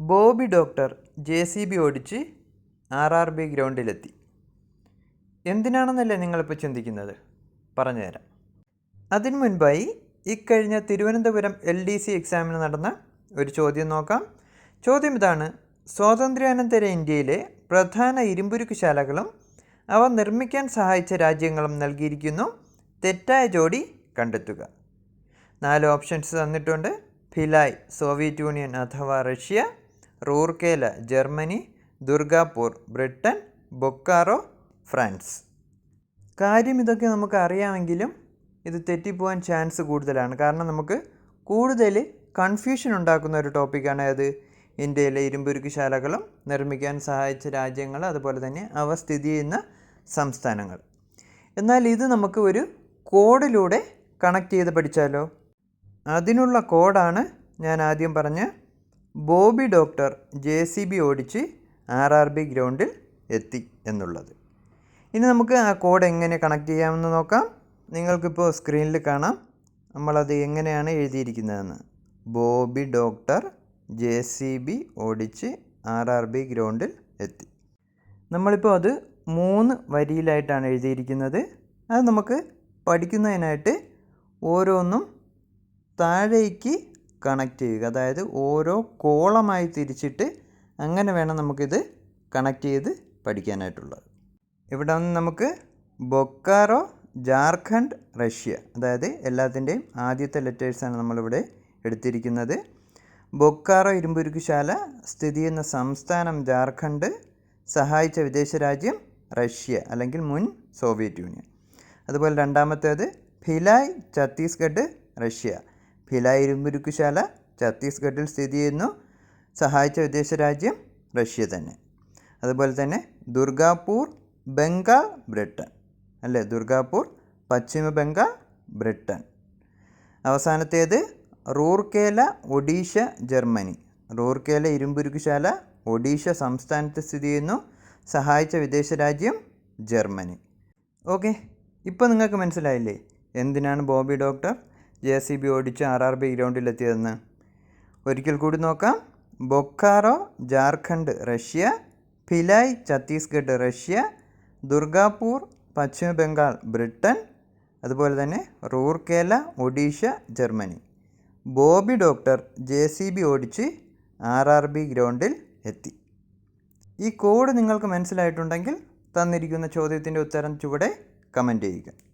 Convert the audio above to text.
Bobby doctor J C B ഓടിച്ച് R R B ഗ്രൗണ്ടിലെത്തി. എന്തിനാണെന്നല്ലേ നിങ്ങളിപ്പോൾ ചിന്തിക്കുന്നത്? പറഞ്ഞുതരാം അതിനു മുൻപായി ഇക്കഴിഞ്ഞ തിരുവനന്തപുരം എൽ ഡി സി എക്സാമിന് നടന്ന ഒരു ചോദ്യം നോക്കാം. ചോദ്യം ഇതാണ്. സ്വാതന്ത്ര്യാനന്തര ഇന്ത്യയിലെ പ്രധാന ഇരുമ്പുരുക്കുശാലകളും അവ നിർമ്മിക്കാൻ സഹായിച്ച രാജ്യങ്ങളും നൽകിയിരിക്കുന്നു. തെറ്റായ ജോഡി കണ്ടെത്തുക. നാല് ഓപ്ഷൻസ് തന്നിട്ടുണ്ട്. ഫിലായ് സോവിയറ്റ് യൂണിയൻ അഥവാ Russia. Rourkela Germany Durgapur Britain Bokaro France. കാര്യം ഇതൊക്കെ നമുക്ക് അറിയാമെങ്കിലും ഇത് തെറ്റിപ്പോവാൻ ചാൻസ് കൂടുതലാണ്. കാരണം നമുക്ക് കൂടുതൽ കൺഫ്യൂഷൻ ഉണ്ടാക്കുന്ന ഒരു ടോപ്പിക്കാണ് അത്. ഇന്ത്യയിലെ ഇരുമ്പുരുക്കുശാലകളും നിർമ്മിക്കാൻ സഹായിച്ച രാജ്യങ്ങൾ അതുപോലെ തന്നെ അവ സ്ഥിതി ചെയ്യുന്ന സംസ്ഥാനങ്ങൾ. എന്നാൽ ഇത് നമുക്ക് ഒരു കോഡിലൂടെ കണക്ട് ചെയ്ത് പഠിച്ചാലോ? അതിനുള്ള കോഡാണ് ഞാൻ ആദ്യം പറഞ്ഞ Bobby doctor J C B ഓടിച്ച് ആർ ആർ ബി ഗ്രൗണ്ടിൽ എത്തി എന്നുള്ളത്. ഇനി നമുക്ക് ആ കോഡ് എങ്ങനെ കണക്ട് ചെയ്യാമെന്ന് നോക്കാം. നിങ്ങൾക്കിപ്പോൾ സ്ക്രീനിൽ കാണാം. നമ്മളത് എങ്ങനെയാണ് എഴുതിയിരിക്കുന്നതെന്ന്. Bobby doctor J C B ഓടിച്ച് ആർ ആർ ബി ഗ്രൗണ്ടിൽ എത്തി. നമ്മളിപ്പോൾ അത് മൂന്ന് വരിയിലായിട്ടാണ് എഴുതിയിരിക്കുന്നത്. അത് നമുക്ക് പഠിക്കുന്നതിനായിട്ട് ഓരോന്നും താഴേക്ക് കണക്ട് ചെയ്യുക. അതായത് ഓരോ കോളമായി തിരിച്ചിട്ട് അങ്ങനെ വേണം നമുക്കിത് കണക്ട് ചെയ്ത് പഠിക്കാനായിട്ടുള്ളത്. ഇവിടെ നിന്ന് നമുക്ക് ബൊക്കാറോ ജാർഖണ്ഡ് റഷ്യ അതായത് എല്ലാത്തിന്റെയും ആദ്യത്തെ ലെറ്റേഴ്സാണ് നമ്മളിവിടെ എടുത്തിരിക്കുന്നത്. ബൊക്കാറോ ഇരുമ്പുരുക്കുശാല സ്ഥിതി ചെയ്യുന്ന സംസ്ഥാനം ജാർഖണ്ഡ് സഹായിച്ച വിദേശ രാജ്യം റഷ്യ അല്ലെങ്കിൽ മുൻ സോവിയറ്റ് യൂണിയൻ. അതുപോലെ രണ്ടാമത്തേത് ഭിലായ് ഛത്തീസ്ഗഡ് റഷ്യ. ഭിലായ് ഇരുമ്പുരുക്കുശാല ഛത്തീസ്ഗഡിൽ സ്ഥിതി ചെയ്യുന്നു. സഹായിച്ച വിദേശ രാജ്യം റഷ്യ തന്നെ. അതുപോലെ തന്നെ ദുർഗാപൂർ ബംഗാൾ ബ്രിട്ടൻ. അല്ലേ? ദുർഗാപൂർ പശ്ചിമ ബംഗാൾ ബ്രിട്ടൻ. അവസാനത്തേത് റൂർക്കേല ഒഡീഷ ജർമ്മനി. റൂർക്കേല ഇരുമ്പുരുക്കുശാല ഒഡീഷ സംസ്ഥാനത്ത് സ്ഥിതി ചെയ്യുന്നു. സഹായിച്ച വിദേശ രാജ്യം ജർമ്മനി. ഓക്കെ. ഇപ്പോൾ നിങ്ങൾക്ക് മനസ്സിലായില്ലേ? എന്തിനാണ് Bobby doctor? J C B ഓടിച്ച് ആർ ആർ ബി ഗ്രൗണ്ടിലെത്തിയതെന്ന്. ഒരിക്കൽ കൂടി നോക്കാം. Bokaro Jharkhand Russia. Bhilai Chhattisgarh Russia. Durgapur Paschim Bengal Britain. അതുപോലെ തന്നെ Rourkela Odisha Germany. Bobby doctor J C B ഓടിച്ച് ആർ ആർ ബി ഗ്രൗണ്ടിൽ എത്തി. ഈ കോഡ് നിങ്ങൾക്ക് മനസ്സിലായിട്ടുണ്ടെങ്കിൽ തന്നിരിക്കുന്ന ചോദ്യത്തിന്റെ ഉത്തരം ചുവടെ കമന്റ് ചെയ്യുക.